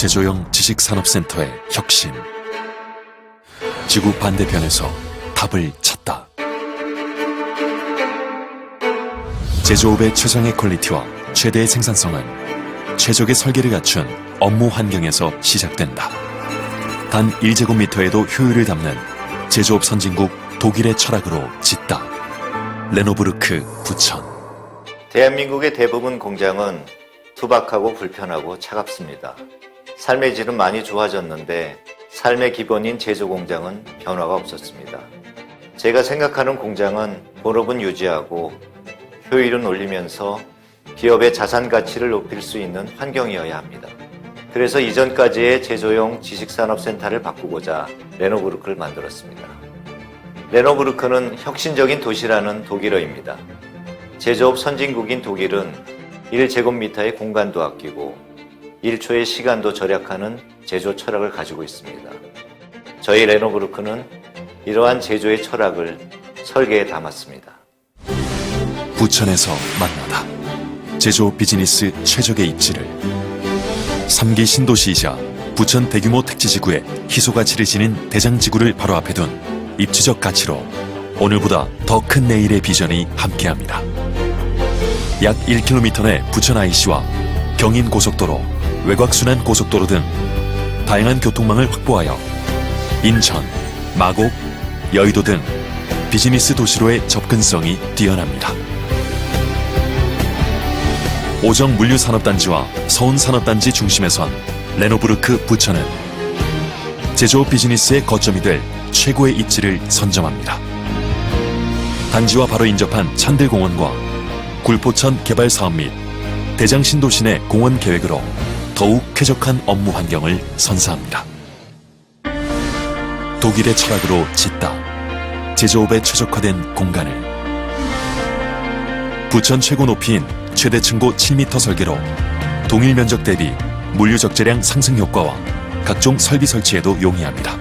제조형 지식산업센터의 혁신. 지구 반대편에서 답을 찾다. 제조업의 최상의 퀄리티와 최대의 생산성은 최적의 설계를 갖춘 업무 환경에서 시작된다. 단 1제곱미터에도 효율을 담는 제조업 선진국 독일의 철학으로 짓다. 레노브르크 부천. 대한민국의 대부분 공장은 투박하고 불편하고 차갑습니다. 삶의 질은 많이 좋아졌는데 삶의 기본인 제조 공장은 변화가 없었습니다. 제가 생각하는 공장은 본업은 유지하고 효율은 올리면서 기업의 자산 가치를 높일 수 있는 환경이어야 합니다. 그래서 이전까지의 제조용 지식산업센터를 바꾸고자 레노브르크를 만들었습니다. 레노브르크는 혁신적인 도시라는 독일어입니다. 제조업 선진국인 독일은 1제곱미터의 공간도 아끼고 1초의 시간도 절약하는 제조 철학을 가지고 있습니다. 저희 레노브르크는 이러한 제조의 철학을 설계에 담았습니다. 부천에서 만나다. 제조업 비즈니스 최적의 입지를 3기 신도시이자 부천 대규모 택지지구에 희소가치를 지닌 대장지구를 바로 앞에 둔 입지적 가치로 오늘보다 더 큰 내일의 비전이 함께합니다. 약 1km 내 부천 IC와 경인 고속도로, 외곽순환 고속도로 등 다양한 교통망을 확보하여 인천, 마곡, 여의도 등 비즈니스 도시로의 접근성이 뛰어납니다. 오정 물류산업단지와 서운산업단지 중심에 선 레노브르크 부천은 제조업 비즈니스의 거점이 될 최고의 입지를 선점합니다. 단지와 바로 인접한 찬들공원과 굴포천 개발 사업 및 대장 신도시 내 공원 계획으로 더욱 쾌적한 업무 환경을 선사합니다. 독일의 철학으로 짓다. 제조업에 최적화된 공간을 부천 최고 높이인 최대 층고 7m 설계로 동일 면적 대비 물류 적재량 상승 효과와 각종 설비 설치에도 용이합니다.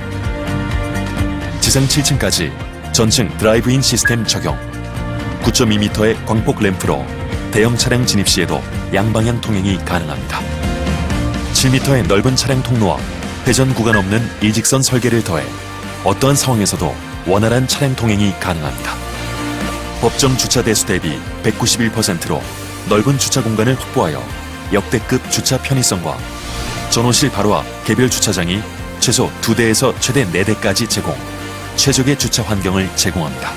지상 7층까지 전층 드라이브인 시스템 적용 9.2m의 광폭 램프로 대형 차량 진입 시에도 양방향 통행이 가능합니다. 7m의 넓은 차량 통로와 회전 구간 없는 일직선 설계를 더해 어떠한 상황에서도 원활한 차량 통행이 가능합니다. 법정 주차 대수 대비 191%로 넓은 주차 공간을 확보하여 역대급 주차 편의성과 전호실 바로 앞 개별 주차장이 최소 2대에서 최대 4대까지 제공, 최적의 주차 환경을 제공합니다.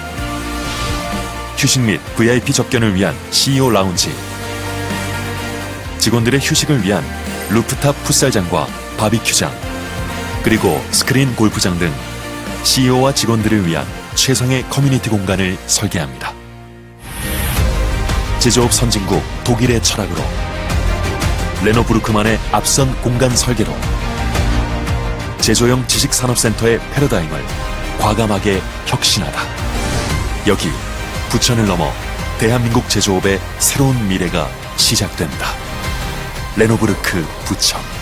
휴식 및 VIP 접견을 위한 CEO 라운지, 직원들의 휴식을 위한 루프탑 풋살장과 바비큐장, 그리고 스크린 골프장 등 CEO와 직원들을 위한 최상의 커뮤니티 공간을 설계합니다. 제조업 선진국 독일의 철학으로 레노브루크만의 앞선 공간 설계로 제조형 지식산업센터의 패러다임을 과감하게 혁신하다. 여기 부천을 넘어 대한민국 제조업의 새로운 미래가 시작된다. 레노브르크 부천.